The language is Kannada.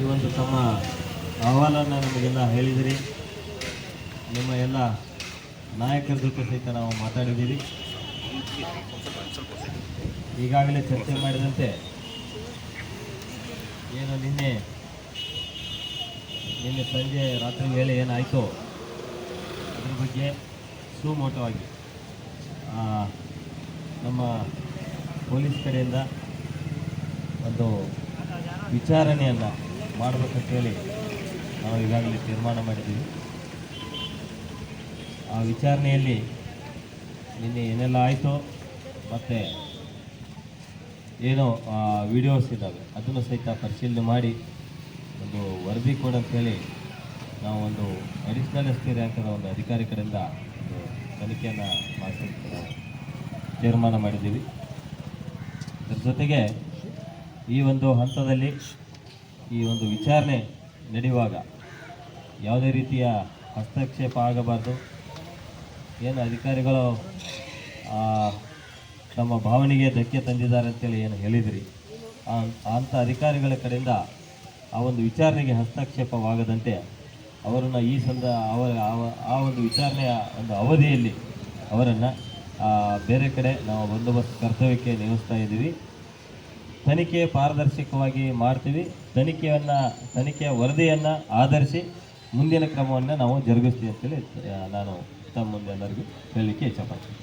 ಈ ಒಂದು ತಮ್ಮ ಅಹವಾಲನ್ನು ನಮಗೆಲ್ಲ ಹೇಳಿದಿರಿ. ನಿಮ್ಮ ಎಲ್ಲ ನಾಯಕರ ಜೊತೆ ಸಹಿತ ನಾವು ಮಾತಾಡಿದ್ದೀರಿ ಈಗಾಗಲೇ ಚರ್ಚೆ ಮಾಡಿದಂತೆ ಏನು ನಿನ್ನೆ ನಿನ್ನೆ ಸಂಜೆ ರಾತ್ರಿ ವೇಳೆ ಏನಾಯಿತು ಅದ್ರ ಬಗ್ಗೆ ಸುಮೋಟವಾಗಿ ನಮ್ಮ ಪೊಲೀಸ್ ಕಡೆಯಿಂದ ಒಂದು ವಿಚಾರಣೆಯನ್ನು ಮಾಡಬೇಕಂತೇಳಿ ನಾವು ಈಗಾಗಲೇ ತೀರ್ಮಾನ ಮಾಡಿದ್ದೀವಿ. ಆ ವಿಚಾರಣೆಯಲ್ಲಿ ನಿನ್ನೆ ಏನೆಲ್ಲ ಆಯಿತು ಮತ್ತು ಏನೋ ವಿಡಿಯೋಸ್ ಇದ್ದಾವೆ. ಅದನ್ನು ಸಹಿತ ಪರಿಶೀಲನೆ ಮಾಡಿ ಒಂದು ವರದಿ ಕೊಡಂತೇಳಿ ನಾವು ಒಂದು ಅಡಿಷ್ನಲ್ ಎಸ್ ಪಿ ರ್ಯಾಂಕದ ಒಂದು ಅಧಿಕಾರಿ ಕಡೆಯಿಂದ ಒಂದು ತನಿಖೆಯನ್ನು ನಾವು ತೀರ್ಮಾನ ಮಾಡಿದ್ದೀವಿ. ಅದ್ರ ಜೊತೆಗೆ ಈ ಒಂದು ಹಂತದಲ್ಲಿ ಈ ಒಂದು ವಿಚಾರಣೆ ನಡೆಯುವಾಗ ಯಾವುದೇ ರೀತಿಯ ಹಸ್ತಕ್ಷೇಪ ಆಗಬಾರ್ದು. ಏನು ಅಧಿಕಾರಿಗಳು ನಮ್ಮ ಭಾವನೆಗೆ ಧಕ್ಕೆ ತಂದಿದ್ದಾರೆ ಅಂತೇಳಿ ಏನು ಹೇಳಿದಿರಿ? ಅಂಥ ಅಧಿಕಾರಿಗಳ ಕಡೆಯಿಂದ ಆ ಒಂದು ವಿಚಾರಣೆಗೆ ಹಸ್ತಕ್ಷೇಪವಾಗದಂತೆ ಅವರನ್ನು ಈ ಸಂದ, ಅವರ ಆ ಒಂದು ವಿಚಾರಣೆಯ ಒಂದು ಅವಧಿಯಲ್ಲಿ ಅವರನ್ನು ಬೇರೆ ಕಡೆ ನಾವು ಬಂದೋಬಸ್ತ್ ಕರ್ತವ್ಯಕ್ಕೆ ನೇಮಿಸ್ತಾ ಇದ್ದೀವಿ. ತನಿಖೆ ಪಾರದರ್ಶಕವಾಗಿ ಮಾಡ್ತೀವಿ. ತನಿಖೆಯನ್ನು, ತನಿಖೆಯ ವರದಿಯನ್ನು ಆಧರಿಸಿ ಮುಂದಿನ ಕ್ರಮವನ್ನು ನಾವು ಜರುಗಿಸ್ತೀವಿ ಅಂತೇಳಿ ನಾನು ತಮ್ಮ ಮುಂದೆ ಎಲ್ಲರಿಗೂ ಹೇಳಲಿಕ್ಕೆ ಇಷ್ಟಪಡ್ತೀನಿ